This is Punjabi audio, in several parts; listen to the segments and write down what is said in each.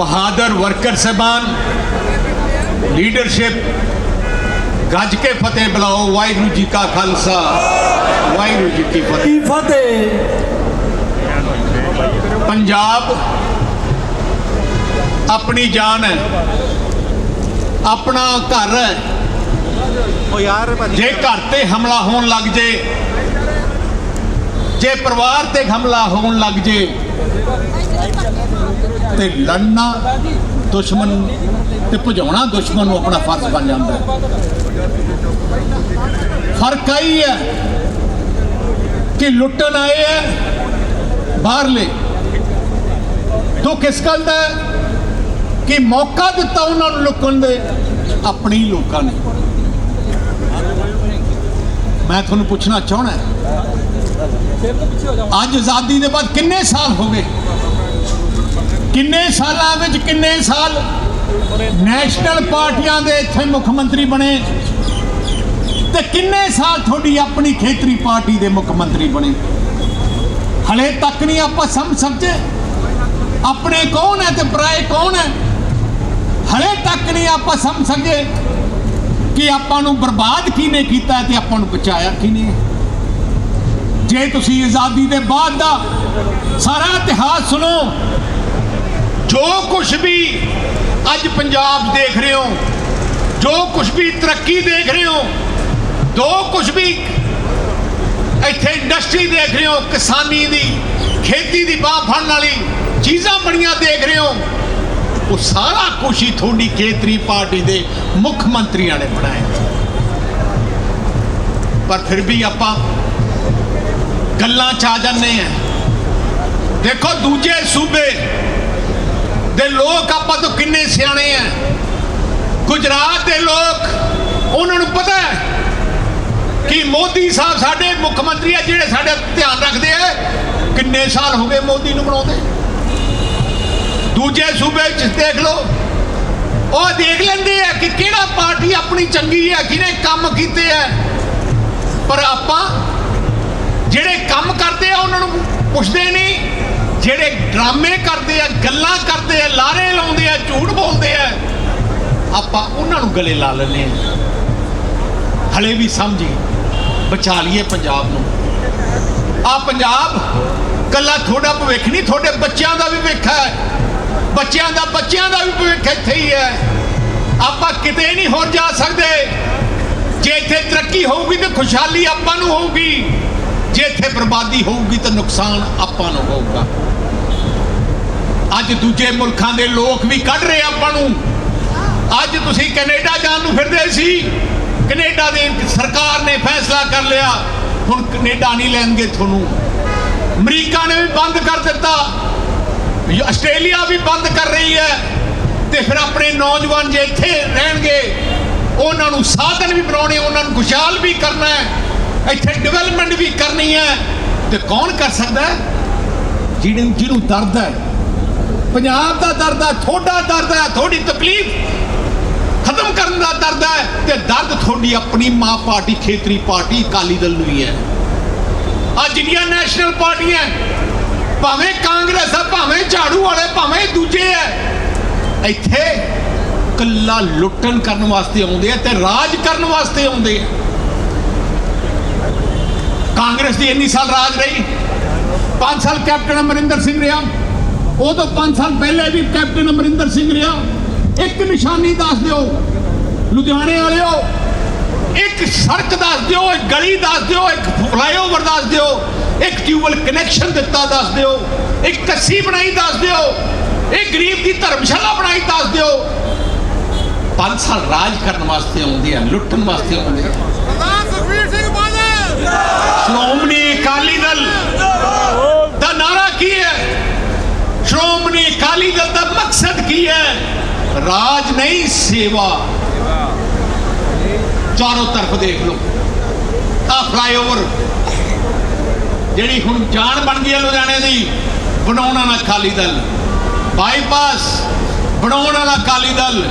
ਬਹਾਦਰ ਵਰਕਰ ਸਹਿਬਾਨ ਲੀਡਰਸ਼ਿਪ ਗੱਜ ਕੇ ਫਤਿਹ ਬੁਲਾਓ ਵਾਹਿਗੁਰੂ ਜੀ ਕਾ ਖਾਲਸਾ ਵਾਹਿਗੁਰੂ ਜੀ ਕੀ ਫਤਿਹ। ਫਤਿਹ? ਪੰਜਾਬ ਆਪਣੀ ਜਾਨ ਹੈ ਆਪਣਾ ਘਰ ਹੈ। ਉਹ ਯਾਰ ਜੇ ਘਰ ਤੇ ਹਮਲਾ ਹੋਣ ਲੱਗ ਜੇ ਜੇ ਪਰਿਵਾਰ ਤੇ ਹਮਲਾ ਹੋਣ ਲੱਗ ਜੇ ਤੇ ਲੜਨਾ ਦੁਸ਼ਮਣ ਤੇ ਭਜਾਉਣਾ ਦੁਸ਼ਮਣ ਨੂੰ ਆਪਣਾ ਫਰਜ਼ ਬਣ ਜਾਂਦਾ ਹੈ। ਫ਼ਰਕ ਆਈ ਹੈ ਕਿ ਲੁੱਟਣ ਆਏ ਹੈ ਬਾਹਰਲੇ। ਦੁੱਖ ਇਸ ਗੱਲ ਦਾ ਕਿ ਮੌਕਾ ਦਿੱਤਾ ਉਹਨਾਂ ਨੂੰ ਲੁਕਣ ਦੇ, ਆਪਣੀ ਲੋਕਾਂ ਨੇ। ਮੈਂ ਤੁਹਾਨੂੰ ਪੁੱਛਣਾ ਚਾਹਣਾ ਅੱਜ ਆਜ਼ਾਦੀ ਦੇ ਬਾਅਦ ਕਿੰਨੇ ਸਾਲ ਹੋ ਗਏ? ਕਿੰਨੇ ਸਾਲਾਂ ਵਿੱਚ ਕਿੰਨੇ ਸਾਲ ਨੈਸ਼ਨਲ ਪਾਰਟੀਆਂ ਦੇ ਇੱਥੇ ਮੁੱਖ ਮੰਤਰੀ ਬਣੇ ਤੇ ਕਿੰਨੇ ਸਾਲ ਤੁਹਾਡੀ ਆਪਣੀ ਖੇਤਰੀ ਪਾਰਟੀ ਦੇ ਮੁੱਖ ਮੰਤਰੀ ਬਣੇ? ਹਲੇ ਤੱਕ ਨਹੀਂ ਆਪਾਂ ਸਮਝ। ਸਕਦੇ ਆਪਣੇ ਕੌਣ ਹੈ ਤੇ ਪਰਾਏ ਕੌਣ ਹੈ? ਹਲੇ ਤੱਕ ਨਹੀਂ ਆਪਾਂ ਸਮਝ ਸਕੇ ਕਿ ਆਪਾਂ ਨੂੰ ਬਰਬਾਦ ਕਿਹਨੇ ਕੀਤਾ ਤੇ ਆਪਾਂ ਨੂੰ ਬਚਾਇਆ ਕਿਹਨੇ? ਜੇ ਤੁਸੀਂ ਆਜ਼ਾਦੀ ਦੇ ਬਾਅਦ ਦਾ ਸਾਰਾ ਇਤਿਹਾਸ ਸੁਣੋ ਜੋ ਕੁਝ ਵੀ ਅੱਜ ਪੰਜਾਬ ਦੇਖ ਰਹੇ ਹੋ, ਜੋ ਕੁਝ ਵੀ ਤਰੱਕੀ ਦੇਖ ਰਹੇ ਹੋ ਜੋ ਕੁਝ ਵੀ ਇੱਥੇ ਇੰਡਸਟਰੀ ਦੇਖ ਰਹੇ ਹੋ, ਕਿਸਾਨੀ ਦੀ, ਖੇਤੀ ਦੀ ਬਾਹ ਫੜਨ ਵਾਲੀ ਚੀਜ਼ਾਂ ਬੜੀਆਂ ਦੇਖ ਰਹੇ ਹੋ, ਉਹ ਸਾਰਾ ਕੁਝ ਹੀ ਤੁਹਾਡੀ ਖੇਤਰੀ ਪਾਰਟੀ ਦੇ ਮੁੱਖ ਮੰਤਰੀਆਂ ਨੇ ਬਣਾਇਆ। ਪਰ ਫਿਰ ਵੀ ਆਪਾਂ ਗੱਲਾਂ ਚ ਆ ਜਾਂਦੇ ਆ ਦੇਖੋ ਦੂਜੇ ਸੂਬੇ ਦੇ ਲੋਕ ਆਪਾਂ ਤੋਂ ਕਿੰਨੇ ਸਿਆਣੇ ਆ? ਗੁਜਰਾਤ ਦੇ ਲੋਕ, ਉਹਨਾਂ ਨੂੰ ਪਤਾ ਹੈ ਕਿ ਮੋਦੀ ਸਾਹਿਬ ਸਾਡੇ ਮੁੱਖ ਮੰਤਰੀ ਆ, ਜਿਹੜੇ ਸਾਡੇ ਧਿਆਨ ਰੱਖਦੇ ਆ, ਕਿੰਨੇ ਸਾਲ ਹੋ ਗਏ ਮੋਦੀ ਨੂੰ ਬਣਾਉਂਦੇ ਦੂਜੇ ਸੂਬੇ ਚ ਦੇਖ ਲਓ, ਉਹ ਦੇਖ ਲੈਂਦੇ ਆ ਕਿ ਕਿਹੜਾ ਪਾਰਟੀ ਆਪਣੀ ਚੰਗੀ ਹੈ ਕਿਹਨੇ ਕੰਮ ਕੀਤੇ ਆ। ਪਰ ਆਪਾਂ ਜਿਹੜੇ ਕੰਮ ਕਰਦੇ ਆ, ਉਹਨਾਂ ਨੂੰ ਪੁੱਛਦੇ ਨਹੀਂ ਜਿਹੜੇ ਡਰਾਮੇ ਕਰਦੇ ਆ, ਗੱਲਾਂ ਕਰਦੇ ਆ, ਲਾਰੇ ਲਾਉਂਦੇ ਆ, ਝੂਠ ਬੋਲਦੇ ਆ, ਆਪਾਂ ਉਹਨਾਂ ਨੂੰ ਗਲੇ ਲਾ ਲੈਂਦੇ ਆ ਹਲੇ ਵੀ ਸਮਝੀ ਬਚਾ ਲਈਏ ਪੰਜਾਬ ਨੂੰ। ਆ ਪੰਜਾਬ, ਕੱਲਾ ਤੁਹਾਡਾ ਭਵਿੱਖ ਨਹੀਂ, ਤੁਹਾਡੇ ਬੱਚਿਆਂ ਦਾ ਵੀ ਭਵਿੱਖ ਹੈ। ਬੱਚਿਆਂ ਦਾ ਬੱਚਿਆਂ ਦਾ ਵੀ ਭਵਿੱਖ ਇੱਥੇ ਹੀ ਹੈ। ਆਪਾਂ ਕਿਤੇ ਨਹੀਂ ਹੋਰ ਜਾ ਸਕਦੇ। ਜੇ ਇੱਥੇ ਤਰੱਕੀ ਹੋਊਗੀ ਤੇ ਖੁਸ਼ਹਾਲੀ ਆਪਾਂ ਨੂੰ ਹੋਊਗੀ। ਜੇ ਇੱਥੇ ਬਰਬਾਦੀ ਹੋਊਗੀ ਤਾਂ ਨੁਕਸਾਨ ਆਪਾਂ ਨੂੰ ਹੋਊਗਾ। ਅੱਜ ਦੂਜੇ ਮੁਲਕਾਂ ਦੇ ਲੋਕ ਵੀ ਕੱਢ ਰਹੇ ਆਪਾਂ ਨੂੰ। ਅੱਜ ਤੁਸੀਂ ਕੈਨੇਡਾ ਜਾਣ ਨੂੰ ਫਿਰਦੇ ਸੀ। ਕੈਨੇਡਾ ਦੀ ਸਰਕਾਰ ਨੇ ਫੈਸਲਾ ਕਰ ਲਿਆ। ਹੁਣ ਕੈਨੇਡਾ ਨਹੀਂ ਲੈਣਗੇ ਤੁਹਾਨੂੰ। ਅਮਰੀਕਾ ਨੇ ਵੀ ਬੰਦ ਕਰ ਦਿੱਤਾ। ਆਸਟ੍ਰੇਲੀਆ ਵੀ ਬੰਦ ਕਰ ਰਹੀ ਹੈ। ਤੇ ਫਿਰ ਆਪਣੇ ਨੌਜਵਾਨ ਜੇ ਇੱਥੇ ਰਹਿਣਗੇ, ਉਹਨਾਂ ਨੂੰ ਸਾਧਨ ਵੀ ਬਣਾਉਣੇ, ਉਹਨਾਂ ਨੂੰ ਖੁਸ਼ਹਾਲ ਵੀ ਕਰਨਾ ਹੈ। ਇੱਥੇ ਡਿਵੈਲਪਮੈਂਟ ਵੀ ਕਰਨੀ ਹੈ। ਤੇ ਕੌਣ ਕਰ ਸਕਦਾ ਹੈ? ਜਿਹਨੂੰ ਜਿਹਨੂੰ ਦਰਦ ਹੈ। ਪੰਜਾਬ ਦਾ ਦਰਦ ਹੈ, ਤੁਹਾਡਾ ਦਰਦ ਹੈ, ਤੁਹਾਡੀ ਤਕਲੀਫ ਖਤਮ ਕਰਨ ਦਾ ਦਰਦ ਹੈ ਤੇ ਦਰਦ ਤੁਹਾਡੀ ਆਪਣੀ ਮਾਂ ਪਾਰਟੀ, ਖੇਤਰੀ ਪਾਰਟੀ, ਅਕਾਲੀ ਦਲ ਨੂੰ ਹੀ ਹੈ। ਆ ਜਿਹੜੀਆਂ ਨੈਸ਼ਨਲ ਪਾਰਟੀਆਂ ਭਾਵੇਂ ਕਾਂਗਰਸ ਆ ਭਾਵੇਂ ਝਾੜੂ ਵਾਲੇ, ਭਾਵੇਂ ਦੂਜੇ ਆ ਇੱਥੇ ਕੱਲਾ ਲੁੱਟਣ ਕਰਨ ਵਾਸਤੇ ਆਉਂਦੇ ਆ ਤੇ ਰਾਜ ਕਰਨ ਵਾਸਤੇ ਆਉਂਦੇ ਆ। ਕਾਂਗਰਸ ਦੀ ਇੰਨੀ ਸਾਲ ਰਾਜ ਰਹੀ। 5 ਸਾਲ ਕੈਪਟਨ ਅਮਰਿੰਦਰ ਸਿੰਘ ਰਿਹਾ। ਉਹ ਤੋਂ 5 ਸਾਲ ਪਹਿਲੇ ਵੀ ਕੈਪਟਨ ਅਮਰਿੰਦਰ ਸਿੰਘ ਰਿਹਾ। ਇੱਕ ਨਿਸ਼ਾਨੀ ਦੱਸ ਦਿਓ। ਲੁਧਿਆਣੇ ਵਾਲਿਓ ਇੱਕ ਸੜਕ ਦੱਸ ਦਿਓ ਇੱਕ ਗਲੀ ਦੱਸ ਦਿਓ ਇੱਕ ਫਲਾਈਓਵਰ ਦੱਸ ਦਿਓ ਇੱਕ ਟਿਊਬਲ ਕਨੈਕਸ਼ਨ ਦਿੱਤਾ ਦੱਸ ਦਿਓ ਇੱਕ ਕੱਸੀ ਬਣਾਈ ਦੱਸ ਦਿਓ ਇੱਕ ਗਰੀਬ ਦੀ ਧਰਮਸ਼ਾਲਾ ਬਣਾਈ ਦੱਸ ਦਿਓ। 5 ਸਾਲ ਰਾਜ ਕਰਨ ਵਾਸਤੇ ਆਉਂਦੇ ਆ ਲੁੱਟਣ ਵਾਸਤੇ ਆਉਂਦੇ ਆ। ਸਰਦਾਰ ਸੁਖਬੀਰ ਸਿੰਘ ਬਾਦਲ। ਸ਼੍ਰੋਮਣੀ ਅਕਾਲੀ ਦਲ ਦਾ ਨਾਰਾ ਕੀ ਹੈ ਸ਼੍ਰੋਮਣੀ ਅਕਾਲੀ ਦਲ ਦਾ ਮਕਸਦ ਕੀ ਹੈ ਰਾਜ ਨਹੀਂ ਸੇਵਾ ਦੇਖ ਲਓ ਆ ਫਲਾਈਓਵਰ ਜਿਹੜੀ ਹੁਣ ਜਾਨ ਬਣ ਗਈ ਲੁਧਿਆਣੇ ਦੀ ਬਣਾਉਣ ਵਾਲਾ ਅਕਾਲੀ ਦਲ ਬਾਈਪਾਸ ਬਣਾਉਣ ਵਾਲਾ ਅਕਾਲੀ ਦਲ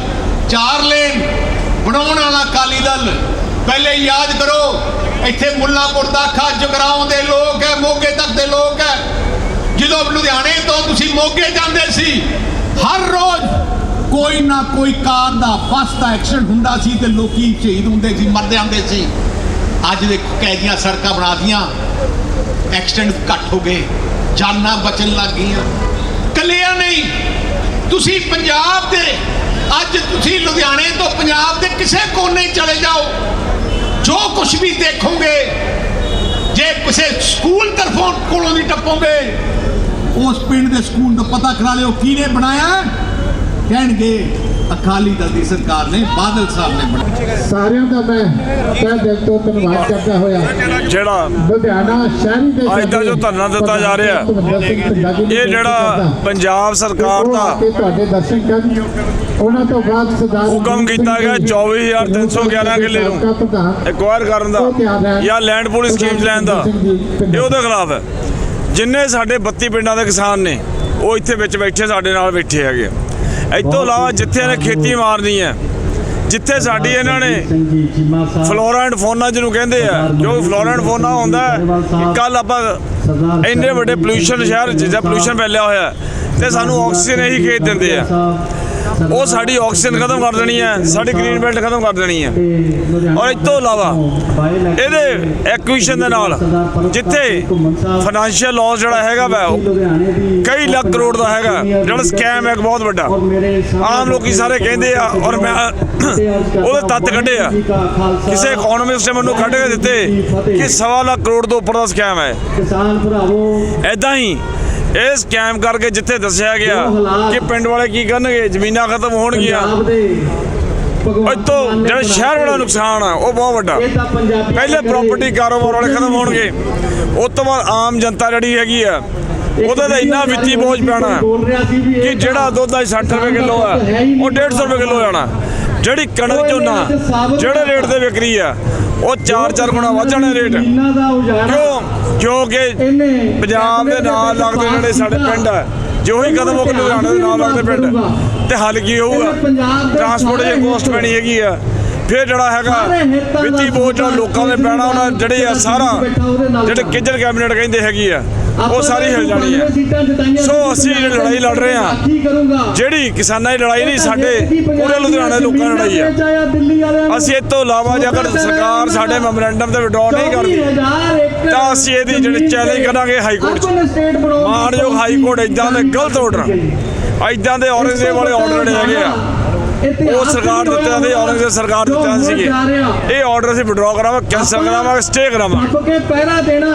ਚਾਰ ਲੇਨ ਬਣਾਉਣ ਵਾਲਾ ਅਕਾਲੀ ਦਲ ਪਹਿਲੇ ਯਾਦ ਕਰੋ ਇੱਥੇ ਮੁੱਲਾਂਪੁਰ ਦਾਖਾ ਜਗਰਾਉਂ ਦੇ ਲੋਕ ਹੈ ਮੋਗੇ ਤੱਕ ਦੇ ਲੋਕ ਹੈ ਜਦੋਂ ਲੁਧਿਆਣੇ ਤੋਂ ਤੁਸੀਂ ਮੋਗੇ ਜਾਂਦੇ ਸੀ। ਹਰ ਰੋਜ਼ ਕੋਈ ਨਾ ਕੋਈ ਕਾਰ ਦਾ ਬੱਸ ਦਾ ਐਕਸੀਡੈਂਟ ਹੁੰਦਾ ਸੀ ਤੇ ਲੋਕੀ ਸ਼ਹੀਦ ਹੁੰਦੇ ਸੀ, ਮਰਦੇ ਆਉਂਦੇ ਸੀ। ਅੱਜ ਦੇ ਕੈਦੀਆਂ ਸੜਕਾਂ ਬਣਾ ਦੀਆਂ ਐਕਸੀਡੈਂਟ ਘੱਟ ਹੋ ਗਏ, ਜਾਨਾਂ ਬਚਣ ਲੱਗ ਗਈਆਂ। ਕੱਲਿਆਂ ਨਹੀਂ, ਤੁਸੀਂ ਪੰਜਾਬ ਦੇ, ਅੱਜ ਤੁਸੀਂ ਲੁਧਿਆਣੇ ਤੋਂ ਪੰਜਾਬ ਦੇ ਕਿਸੇ ਕੋਨੇ ਚਲੇ ਜਾਓ। ਜੋ ਕੁਝ ਵੀ ਦੇਖੋਗੇ, ਜੇ ਕਿਸੇ ਸਕੂਲ ਤਰਫੋਂ ਕੋਲੋਂ ਦੀ ਟੱਪੋਗੇ ਉਸ ਪਿੰਡ ਦੇ ਸਕੂਲ ਦਾ ਪਤਾ ਕਰਾ ਲਿਓ ਕਿਹਨੇ ਬਣਾਇਆ। ਕਹਿਣਗੇ ਅਕਾਲੀ ਦਲ ਦੀ ਸਰਕਾਰ ਨੇ ਬਾਦਲ ਸਾਹਿਬ ਨੇ ਬਣਾਇਆ। ਸਾਰਿਆਂ ਦਾ ਮੈਂ ਤਹਿ ਦਿਲ ਤੋਂ ਧੰਨਵਾਦ ਕਰਦਾ ਹੋਇਆ। ਜਿਹੜਾ ਲੁਧਿਆਣਾ ਸ਼ਹਿਰੀ ਦੇ ਅੱਜ ਦਾ ਜੋ ਧਰਨਾ ਦਿੱਤਾ ਜਾ ਰਿਹਾ, ਇਹ ਜਿਹੜਾ ਪੰਜਾਬ ਸਰਕਾਰ ਦਾ ਤੁਹਾਡੇ ਦਰਸ਼ਨ ਕਰਨ। ਉਹਨਾਂ ਤੋਂ ਬਾਅਦ ਸਰਦਾਰ ਹੁਕਮ ਕੀਤਾ ਗਿਆ 24311 ਕਿੱਲੇ ਨੂੰ। ਐਕਵਾਇਰ ਕਰਨ ਦਾ ਜਾਂ ਲੈਂਡ ਪੂਲਿੰਗ ਸਕੀਮ ਲੈਣ ਦਾ ਇਹ ਉਹਦੇ ਖਿਲਾਫ ਹੈ। ਜਿੰਨੇ ਸਾਡੇ 32 ਪਿੰਡਾਂ ਦੇ ਕਿਸਾਨ ਨੇ ਉਹ ਇੱਥੇ ਵਿੱਚ ਬੈਠੇ ਸਾਡੇ ਨਾਲ ਬੈਠੇ ਹੈਗੇ ਆ। ਇਹ ਤੋਂ ਇਲਾਵਾ ਜਿੱਥੇ ਇਹਨੇ ਖੇਤੀ ਮਾਰਨੀ ਹੈ ਜਿੱਥੇ ਸਾਡੀ ਇਹਨਾਂ ਨੇ ਫਲੋਰਾ ਐਂਡ ਫੋਨਾ ਜਿਹਨੂੰ ਕਹਿੰਦੇ ਆ ਜੋ ਫਲੋਰਾ ਐਂਡ ਫੋਨਾ ਹੁੰਦਾ ਕੱਲ ਆਪਾਂ ਇੰਨੇ ਵੱਡੇ ਪੋਲੂਸ਼ਨ ਸ਼ਹਿਰ ਜਿੱਦਾਂ ਪੋਲੂਸ਼ਨ ਫੈਲਿਆ ਹੋਇਆ ਤੇ ਸਾਨੂੰ ਆਕਸੀਜਨ ਇਹੀ ਖੇਤ ਦਿੰਦੇ ਆ। ਉਹ ਸਾਡੀ ਆਕਸੀਜਨ ਖਤਮ ਕਰ ਦੇਣੀ ਹੈ ਸਾਡੀ ਗ੍ਰੀਨ ਬੈਲਟ ਖਤਮ ਕਰ ਦੇਣੀ ਹੈ। ਔਰ ਇਸ ਤੋਂ ਇਲਾਵਾ ਇਹਦੇ ਐਕੁਇਸ਼ਨ ਦੇ ਨਾਲ ਜਿੱਥੇ ਫਾਈਨੈਂਸ਼ੀਅਲ ਲਾਸ ਜਿਹੜਾ ਹੈਗਾ ਵਾ ਉਹ ਕਈ ਲੱਖ ਕਰੋੜ ਦਾ ਹੈਗਾ ਜਿਹੜਾ ਸਕੈਮ ਹੈ ਇੱਕ ਬਹੁਤ ਵੱਡਾ। ਆਮ ਲੋਕੀ ਸਾਰੇ ਕਹਿੰਦੇ ਆ ਔਰ ਮੈਂ ਉਹਦੇ ਤੱਤ ਕੱਢੇ ਆ। ਕਿਸੇ ਇਕਨੋਮਿਸਟ ਨੇ ਮੈਨੂੰ ਕੱਢ ਕੇ ਦਿੱਤੇ ਕਿ ਸਵਾ ਲੱਖ ਕਰੋੜ ਤੋਂ ਉੱਪਰ ਦਾ ਸਕੈਮ ਹੈ। ਕਿਸਾਨ ਭਰਾਵੋ ਐਦਾਂ ਹੀ ਇਹ ਸਕੈਮ ਕਰਕੇ ਜਿੱਥੇ ਦੱਸਿਆ ਗਿਆ ਕਿ ਪਿੰਡ ਵਾਲੇ ਕੀ ਕਰਨਗੇ ਜ਼ਮੀਨਾਂ ਖਤਮ ਹੋਣਗੀਆਂ। ਪੰਜਾਬ ਦੇ ਭਗਵੰਤ ਇਹ ਤੋਂ ਮਾਨ ਨੇ ਜਿਹੜਾ ਸ਼ਹਿਰ ਵਾਲਾ ਨੁਕਸਾਨ ਆ ਉਹ ਬਹੁਤ ਵੱਡਾ। ਪਹਿਲੇ ਪ੍ਰਾਪਰਟੀ ਕਾਰੋਬਾਰ ਵਾਲੇ ਖਤਮ ਹੋਣਗੇ। ਉਸ ਤੋਂ ਬਾਅਦ ਆਮ ਜਨਤਾ ਜਿਹੜੀ ਹੈਗੀ ਆ ਉਹਦੇ ਤੇ ਇੰਨਾ ਵਿੱਤੀ ਬੋਝ ਪੈਣਾ ਕਿ ਜਿਹੜਾ ਦੁੱਧ ਅੱਜ 60 ਰੁਪਏ ਕਿਲੋ ਆ ਉਹ 150 ਰੁਪਏ ਕਿਲੋ ਜਾਣਾ। ਜਿਹੜੀ ਕਣਕ ਝੋਨਾ ਜਿਹੜੇ ਰੇਟ ਤੇ ਵਿਕਰੀ ਆ ਉਹ 4-4 ਗੁਣਾ ਵੱਧ ਜਾਣੇ ਰੇਟ। ਕਿਉਂ? ਕਿਉਂਕਿ ਇਹਨੇ ਪੰਜਾਬ ਦੇ ਨਾਲ ਲੱਗਦੇ ਜਿਹੜੇ ਸਾਡੇ ਪਿੰਡ ਆ ਜੋ ਹੀ ਕਦਮ ਉਹ ਲੁਧਿਆਣੇ ਦੇ ਨਾਲ ਲੱਗਦੇ ਪਿੰਡ ਤੇ ਹੱਲ ਕੀ ਹੋਊਗਾ? ਟਰਾਂਸਪੋਰਟ ਦੀ ਕੋਸਟ ਪੈਣੀ ਹੈਗੀ ਆ ਫਿਰ ਜਿਹੜਾ ਹੈਗਾ ਵਿੱਤੀ ਬੋਝ ਲੋਕਾਂ ਦੇ ਪੈਣਾ ਉਹਨਾਂ ਜਿਹੜੇ ਆ ਸਾਰਾ ਜਿਹੜੇ ਕਿਜਰ ਕੈਬਨਿਟ ਕਹਿੰਦੇ ਹੈਗੀ ਆ ਉਹ ਸਾਰੀ ਹਿਲ ਜਾਣੀ ਹੈ। ਸੋ ਅਸੀਂ ਜਿਹੜੀ ਲੜਾਈ ਲੜ ਰਹੇ ਹਾਂ। ਕੀ ਜਿਹੜੀ ਕਿਸਾਨਾਂ ਦੀ ਲੜਾਈ ਨਹੀਂ ਸਾਡੇ ਪੂਰੇ ਲੁਧਿਆਣੇ ਦੇ ਲੋਕਾਂ ਦੀ ਲੜਾਈ ਆ। ਅਸੀਂ ਇਹ ਤੋਂ ਇਲਾਵਾ ਜੇਕਰ ਸਰਕਾਰ ਸਾਡੇ ਮੈਮੋਰੈਂਡਮ ਤੇ ਵਿਡਰਾਅ ਨਹੀਂ ਕਰਦੀ ਤਾਂ ਅਸੀਂ ਇਹਦੀ ਜਿਹੜੀ ਚੈਲੰਜ ਕਰਾਂਗੇ ਹਾਈ ਕੋਰਟ 'ਚ। ਮਾਨਯੋਗ ਹਾਈ ਕੋਰਟ ਇਦਾਂ ਦੇ ਗਲਤ ਆਰਡਰ ਇਦਾਂ ਦੇ ਔਰੰਗਜ਼ੇਬ ਵਾਲੇ ਆਰਡਰ ਜਿਹੜੇ ਹੈਗੇ ਆ। ਉਹ ਸਰਕਾਰ ਦਿੱਤੇ ਜਾਂਦੇ ਔਰੰਗਜ਼ੇਬ ਸਰਕਾਰ ਦਿੱਤੇ ਜਾਂਦੇ ਸੀਗੇ। ਇਹ ਆਰਡਰ ਅਸੀਂ ਵਿਡਰਾਅ ਕਰਾਵਾਂਗੇ ਕੈਂਸਲ ਕਰਾਵਾਂਗੇ ਸਟੇ ਕਰਾਵਾਂਗੇ। ਕਿਉਂਕਿ ਪਹਿਰਾ ਦੇਣਾ।